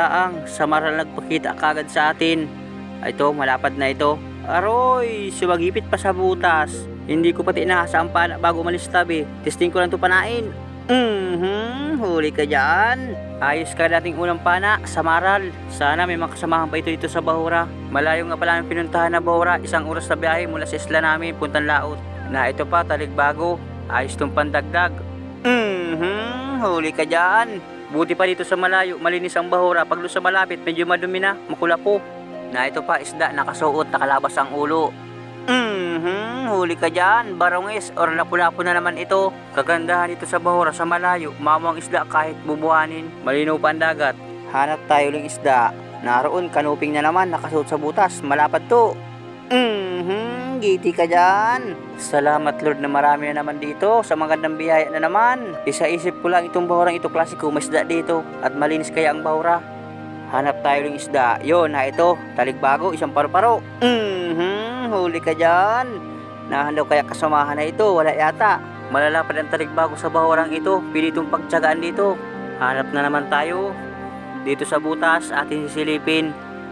Isang dive pala ang samaral nagpakita kagad sa atin. Ito, malapad na ito. Aroy, sumagipit pa sa butas. Hindi ko pati inahasa ang pana bago umalis tabi. Testing ko lang ito panain. Mhm, huli ka dyan. Ayos ka dating unang pana sa Maral. Sana may makasamahan pa ito dito sa Bahura. Malayo nga pala ang pinuntahan na Bahura. Isang oras na biyahe mula sa isla namin, puntang Laot. Na ito pa, taligbago. Ayos tong pandagdag. Mhm, huli ka dyan. Buti pa dito sa malayo, malinis ang Bahura. Pag sa malapit, medyo madumi na, makula po. Na ito pa, isda, nakasuot, nakalabas ang ulo. Mhm, huli ka dyan, barongis, or lapu-lapu na naman ito. Kagandahan ito sa Bahura, sa malayo, mamang isda kahit bubuhanin. Malinaw pa ang dagat. Hanap tayo ng isda. Naroon, kanuping na naman, nakasuot sa butas, malapad to. Mhm, giti ka dyan. Salamat Lord na marami na naman dito sa magandang biyaya na naman. Isa-isip ko lang itong bahurang ito klasiko, may isda dito at malinis kaya ang bahura. Hanap tayo ng isda. Yun, na ito. Taligbago, isang paru-paro. Mhm, huli ka dyan. Nahandaw kaya kasamahan na ito. Wala yata. Malalapad ang taligbago sa bahurang ito. Pili itong pagtsagaan dito. Hanap na naman tayo. Dito sa butas, atin sisilipin.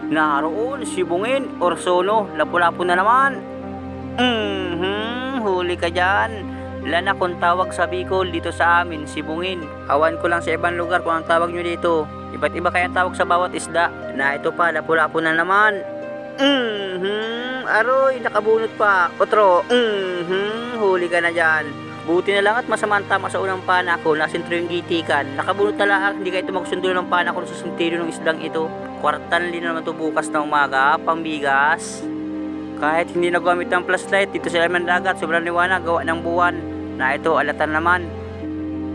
Naroon, sibungin, orsono, lapu-lapu na naman. Mhm, huli ka dyan. Lana kung tawag sa Bicol dito sa amin, sibungin. Awan ko lang sa ibang lugar kung ang tawag nyo dito. Iba't iba kaya tawag sa bawat isda. Na ito pa, lapu-lapu na naman. Mhm, aroy, nakabunot pa. Otro, mhm, huli ka na dyan. Buti na lang at masama ang tama sa unang pana ko, nasintro yung gitikan. Nakabunot na lang, hindi kayo magsundo ng pana ko sa sentido ng isdang ito. Kwartan din naman to bukas ng umaga, pambigas. Kahit hindi nagamit ng flashlight, dito sa ilalim dagat, sobrang liwanag, gawa ng buwan. Na ito, alatan naman.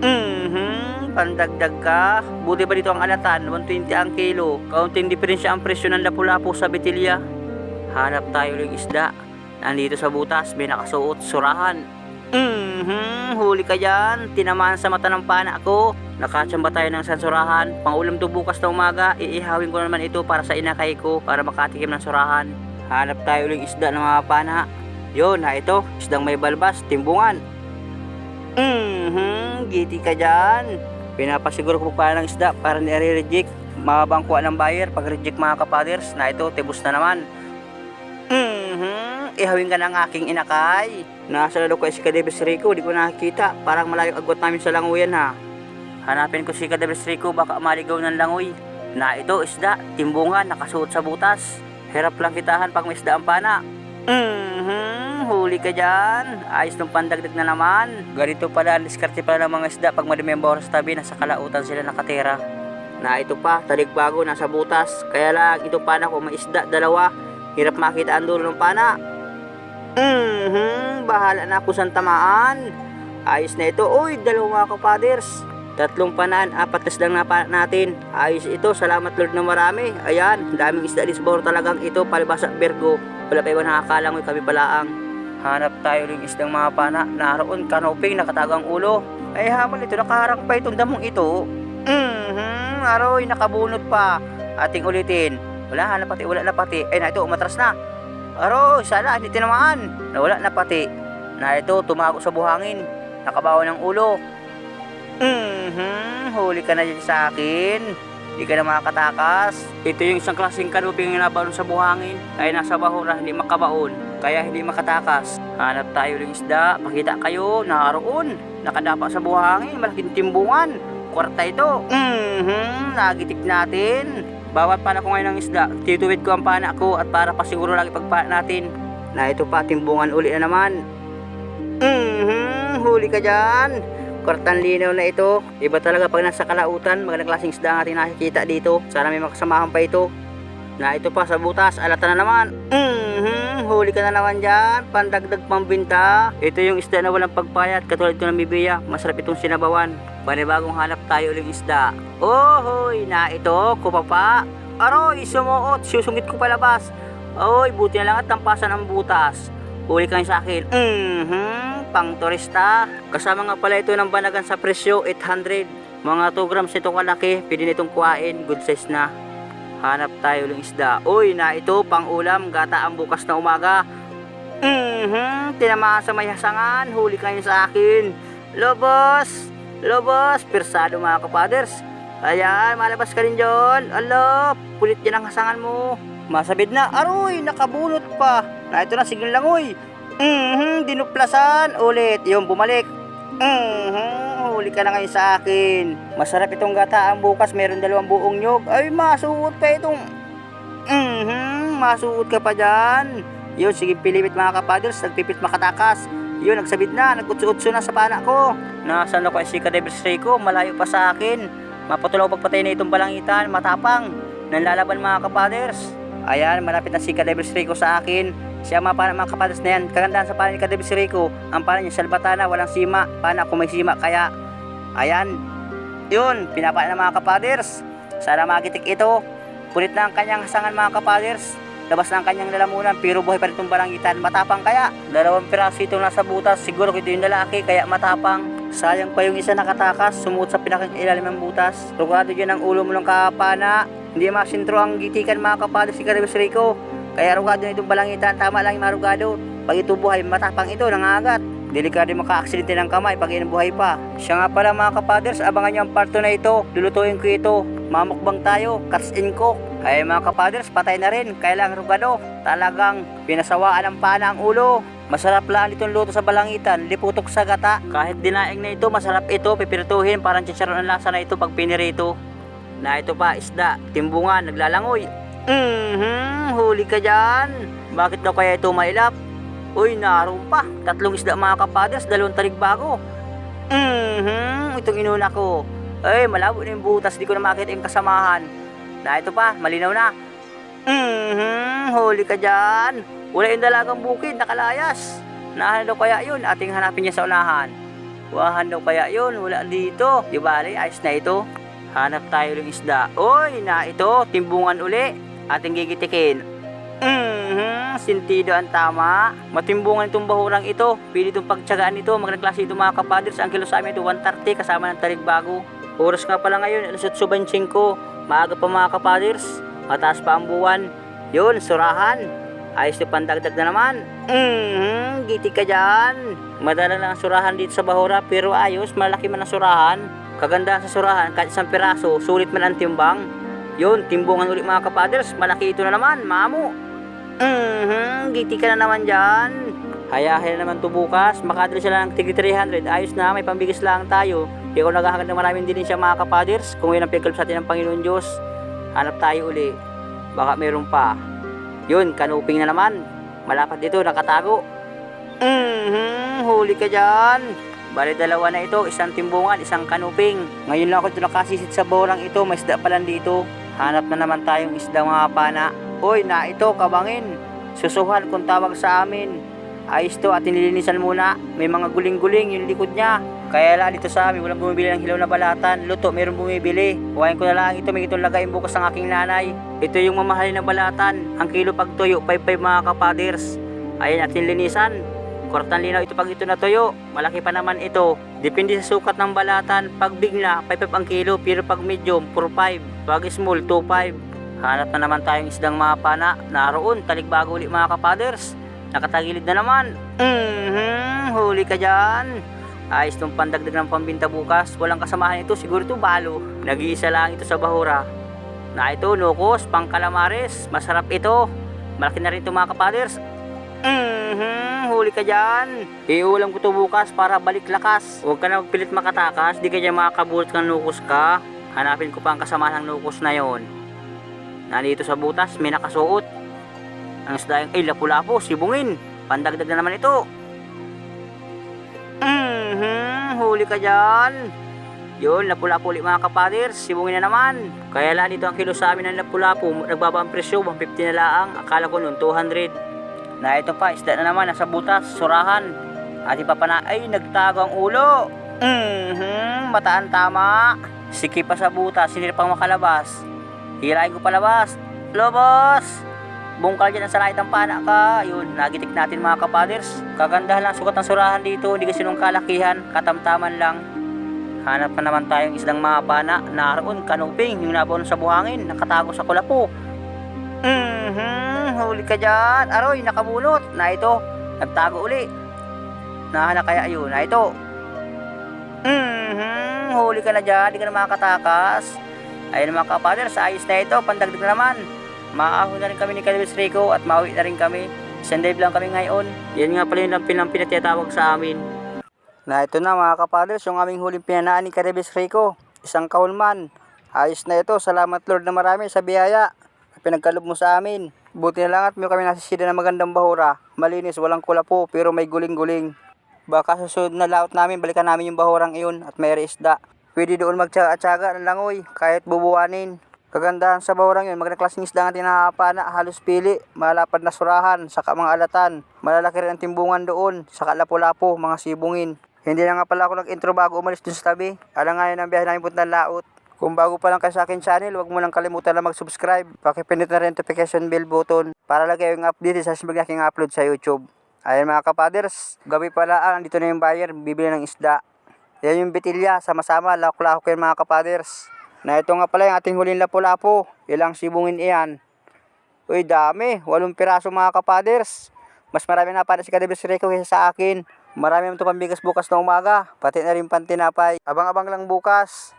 Mhm, pandagdag ka. Buti pa dito ang alatan, 120 ang kilo. Kaunting diferensya ang presyo ng lapu-lapu sa betilya. Hanap tayo ng isda. Nandito sa butas, may nakasuot, surahan. Mhm, huli ka dyan. Tinamaan sa mata ng pana ko. Nakatsamba tayo ng sansurahan. Pangulam to bukas na umaga. Iihawin ko naman ito para sa inakay ko para makatikim ng surahan. Hanap tayo ng isda ng mga pana. Yun, na ito. Isdang may balbas, timbungan. Mhm, giti ka dyan. Pinapasiguro ko pa ng isda para nire-reject. Mabangkuha ng buyer pag reject mga kapaders na ito, tibus na naman. Ihawin ka ng aking inakay. Nasa lalo ko si Kadebes Rico, di ko nakikita. Parang malayo agwat namin sa languyan ha. Hanapin ko si Kadebes Rico, baka maligaw ng langoy. Na ito, isda, timbungan, nakasuot sa butas. Hirap lang kitahan pag may isda ang pana. Mhm, huli ka dyan. Ayos ng pandagdag na naman. Ganito pala, ang diskarte pala ng mga isda pag madumi ang bawang sa tabi, nasa kalautan sila nakatira. Na ito pa, taligbago, nasa butas. Kaya lang, ito pana ko, may isda, dalawa. Hirap makita ang dulo ng pana. Mhm, bahala na ako sa tamaan. Ayos na ito. Uy, dalawa mga kapaders. Tatlong panaan, apat tas lang na natin. Ayos ito, salamat Lord na marami. Ayan, daming isda sa bawang talagang ito, palibasa Virgo. Wala pa iba nakakalangoy kami palaang. Hanap tayo ng isdang mga pana. Naroon, kanoping, nakatagang ulo. Ay habang ito, nakaharang pa itong damong ito. Mhm, aroy, nakabunot pa. Ating ulitin. Wala, hanap pati, wala na pati. Ay na ito, umatras na. Aroy, sana, hindi tinamaan. Nawala na pati. Na ito, tumago sa buhangin. Nakabawa ng ulo. Mhm, huli ka na dyan sa akin. Hindi ka na makakatakas. Ito yung isang klaseng kanuping na nabaon sa buhangin. Ay nasa bahura, hindi makabaon. Kaya hindi makatakas. Hanap tayo ng isda. Makita kayo, naroon. Nakadapa sa buhangin, malaking timbungan. Kwarta ito. Mhm, nagitik natin. Bawat pana ko ngayon ng isda, tituwid ko ang pana ko at para pasiguro lagi pagpana natin. Na ito pa, timbungan uli na naman. Mhm, huli ka dyan. Kwartan linaw na ito. Iba talaga pag nasa kalautan, magandang klaseng isda ang ating nakikita dito. Sana may makasamahan pa ito. Na ito pa sa butas, alata na naman. Mhm, huli ka na naman dyan. Pandagdag pambinta. Ito yung isda na walang pagpayat, katulad ko ng bibiya. Masarap itong sinabawan. Panibagong hanap tayo uling isda. Ohoy, na ito, kupapa. Aroy, sumuot, susungit ko palabas. Oy, buti na lang at tampasan ng butas. Huli kayo sa akin. Mhm, pang turista. Kasama nga pala ito ng banagan sa presyo, 800. Mga 2 grams ito kalaki, pwede nitong kuhain, good size na. Hanap tayo ng isda. Uy, na ito, pang ulam, gata ang bukas na umaga. Mhm, tinamaan sa may hasangan, huli kayo sa akin. Lobos, lobos, persado mga kapaders. Ayan, malabas ka rin dyan. Ala, pulit yan ang hasangan mo. Masabid na. Aroy, nakabulot pa. Na ito na, sige lang, uy. Mhm, dinuplasan. Ulit, yung bumalik. Mhm, huli ka na ngayon sa akin. Masarap itong gataan bukas. Meron dalawang buong nyog. Ay, masuot pa itong... Mhm, masuot ka pa dyan. Yun, sige pilimit mga kapaders. Nagpipit makatakas. Yun, nagsabit na. Nagutso-utso na sa pana ko. Nasaan ako si Kadebres Rico? Malayo pa sa akin. Mapatuloy pagpatay na itong balangitan, matapang. Nanlalaban mga kapaders. Ayan, malapit na si Kadebres Rico sa akin. Siya mga pana mga kapaders na yan. Kagandahan sa pana ni Kadebres Rico. Ang pana niya, salbatana, walang sima. Pana kung may sima, kaya... Ayan. Yun, pinapaan ng mga kapaders. Sana magitik ito. Pulit na ang kanyang hasangan mga kapaders. Labas na ang kanyang lalamunan pero buhay pa rin itong balangitan. Matapang kaya. Dalawang piraso itong nasa butas. Siguro ito yung lalaki kaya matapang. Sayang pa yung isa nakatakas. Sumuot sa pinakang ilalim ng butas. Rugado dyan ang ulo mo ng kapana. Hindi masintro ang gitikan mga kapaders si Caribes Rico. Kaya rugado na itong balangitan. Tama lang yung marugado. Pag ito buhay, matapang ito, nangagat. Delikado yung maka-aksidente ng kamay pag buhay pa. Siya nga pala mga kapaders, abangan nyo ang parto na ito. Lulutuin ko ito. Mamukbang tayo, cuts and cook. Ay mga kapaders, patay na rin. Kailang rugado. Talagang pinasawaan ng pana ang ulo. Masarap lang itong luto sa balangitan, liputok sa gata. Kahit dinaing na ito, masarap ito, pipirituhin, parang chicharon ang lasa na ito pag pinirito. Na ito pa, isda, timbungan, naglalangoy. Mhm, huli ka dyan. Bakit daw kaya ito mailap? Uy, naroon pa. Tatlong isda mga kapaders, dalawang talig bago. Mhm, itong inuna ko. Ay, malabo na yung butas, di ko na makita yung kasamahan. Na ito pa, malinaw na. Mhm, huli ka dyan. Wala yung dalagang bukid, nakalayas. Nahan daw kaya yun, ating hanapin niya sa unahan. Wahan daw kaya yun, wala dito. Di bali, ayos na ito. Hanap tayo ng isda. Oy, na ito, timbungan uli. Ating gigitikin. Mhm, sintido ang tama. Matimbungan itong bahurang ito. Pili itong pagtsagaan ito. Magnaklase ito mga kapaders. Ang kilo sa amin ito, 130 kasama ng talig bago. Oras nga pala ngayon, alas 8.25. Maaga pa mga kapaders. Mataas pa ang buwan. Yun, surahan. Ayos na pandagdag na naman. Mhm, giti ka dyan. Madala lang ang surahan dito sa Bahura pero ayos, malaki man ang surahan. Kagandahan sa surahan, kahit isang piraso, sulit man ang timbang. Yun, timbungan ulit mga kapaders, malaki ito na naman, mamo. Mhm, giti ka na naman dyan. Hayahin na naman to bukas, makadali sila ng tig 300, ayos na, may pambigis lang tayo. Di ako naghahangad ng maraming din siya mga kapaders, kung yun ang pinagkalap sa atin ng Panginoon Diyos. Hanap tayo uli, baka meron pa. Yun, kanuping na naman. Malapad dito, nakatago. Mhm, huli ka dyan. Bali dalawa na ito, isang timbungan, isang kanuping. Ngayon lang ako ito nakasisit sa borang ito, may isda pa lang dito. Hanap na naman tayong isda mga pana. Hoy, na ito, kabangin. Susuhan kung tawag sa amin. Ayos to at nilinisan muna. May mga guling-guling yung likod niya. Kaya lang dito sa amin, walang bumibili ng hilaw na balatan. Luto, meron bumibili. Huwain ko na lang ito, may itong lagayin bukas ng aking nanay. Ito yung mamahalin na balatan. Ang kilo pag tuyo, 5-5 mga kapaders. Ayan at nilinisan. Kortan linaw ito pag ito natuyo. Malaki pa naman ito. Depende sa sukat ng balatan. Pag bigla, 5-5 ang kilo. Pero pag medium, 4-5. Pag small, 2-5. Hanap na naman tayong isdang mga pana. Naroon, talikbago ulit mga kapaders. Nakatagilid na naman. Mhm, huli ka dyan. Ayos tong pandagdag ng pambinta bukas. Walang kasamahan ito. Siguro ito balo. Nag-iisa lang ito sa bahura. Na ito, nukos, pang calamares. Masarap ito. Malaki na rin ito mga kapaders. Mhm, huli ka dyan. Iulam ko to bukas para balik lakas. Huwag ka na magpilit makatakas. Di ka dyan makakabulot ng nukos ka. Hanapin ko pa ang kasama ng nukos na yon. Nandito sa butas, may nakasuot. Ang isda yung, ay lapu-lapu, sibungin. Pandagdag na naman ito. Mhm, huli ka dyan. Yun, lapu-lapu ulit mga kapaders, sibungin na naman. Kaya lang dito ang kilo sa amin ng lapu-lapu, nagbaba ang presyo, 150 na lang. Akala ko noon 200. Na ito pa, isda na naman, nasa butas, surahan. At ipa pa na, ay, nagtago ang ulo. Mhm, mataan tama. Sikip pa sa butas, sinira pang makalabas. Hirain ko palabas. Lobos! Bungkal dyan ang salahit ng pana ka. Yun, nagitik natin mga kapaders. Kagandahan lang sukat ng surahan dito. Hindi kasi nung kalakihan, katamtaman lang. Hanap na naman tayong isdang mga pana. Naroon, kanuping, yung nabaon sa buhangin, nakatago sa kulapo. Mhm, huli ka dyan. Aroy, nakabulot. Na ito, nagtago uli. Nahala kaya yun. Na ito. Mhm, huli ka na dyan. Di ka na makatakas. Ayun mga kapaders, ayos na ito, pandagdag naman. Maahon na rin kami ni Kalibis Rico at mauwi na rin kami. Isang lang kami ngayon. Yan nga pala yung lampin ng pinatiyatawag sa amin. Na ito na mga kapaders, yung aming huling pinanaan ni Kalibis Rico. Isang kahulman. Ayos na ito, salamat Lord na marami sa biyaya. Pinagkalob mo sa amin. Buti na lang at may kami nasisida ng magandang bahura. Malinis, walang kulapo, pero may guling-guling. Baka susunod na laot namin, balikan namin yung bahurang iyon at may isda. Pwede doon magtsaga-tsaga ng langoy, kahit bubuwanin. Kagandahan sa bahurang yun, magandang klaseng isda ang tinahapana, halos pili, malapad na surahan, saka mga alatan. Malalaki rin ang timbungan doon, saka lapu-lapo, mga sibungin. Hindi na nga pala ako nag-intro bago umalis dun sa tabi. Alam nga yun ang biyahe namin puntang laot. Kung bago pa lang kayo sa akin channel, huwag mo lang kalimutan na mag-subscribe. Pakipindot na rin notification bell button para lagi yung update sa simig aking upload sa YouTube. Ayan mga kapaders, gabi pala ah, dito na yung buyer, bibili ng isda. Yan yung bitilya, sama-sama, lakok-lakok yan mga kapaders. Na ito nga pala yung ating huling lapu-lapo. Ilang sibungin iyan. Uy, dami. Walong piraso mga kapaders. Mas marami na para si Kadibis Rico kaysa sa akin. Marami naman ito pambigas bukas na umaga. Pati na rin pantinapay. Abang-abang lang bukas.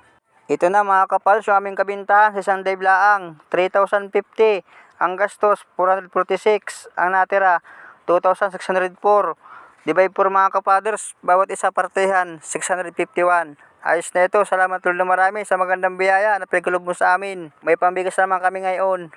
Ito na mga kapal, yung aming kabintahan sa isang dive laang. 3,050. Ang gastos, 446. Ang natira, 2,604. Divide por mga kapaders, bawat isa partehan, 651. Ayos na ito, salamat Lord na marami sa magandang biyaya na pinagkulob mo sa amin. May pambigas naman kami ngayon.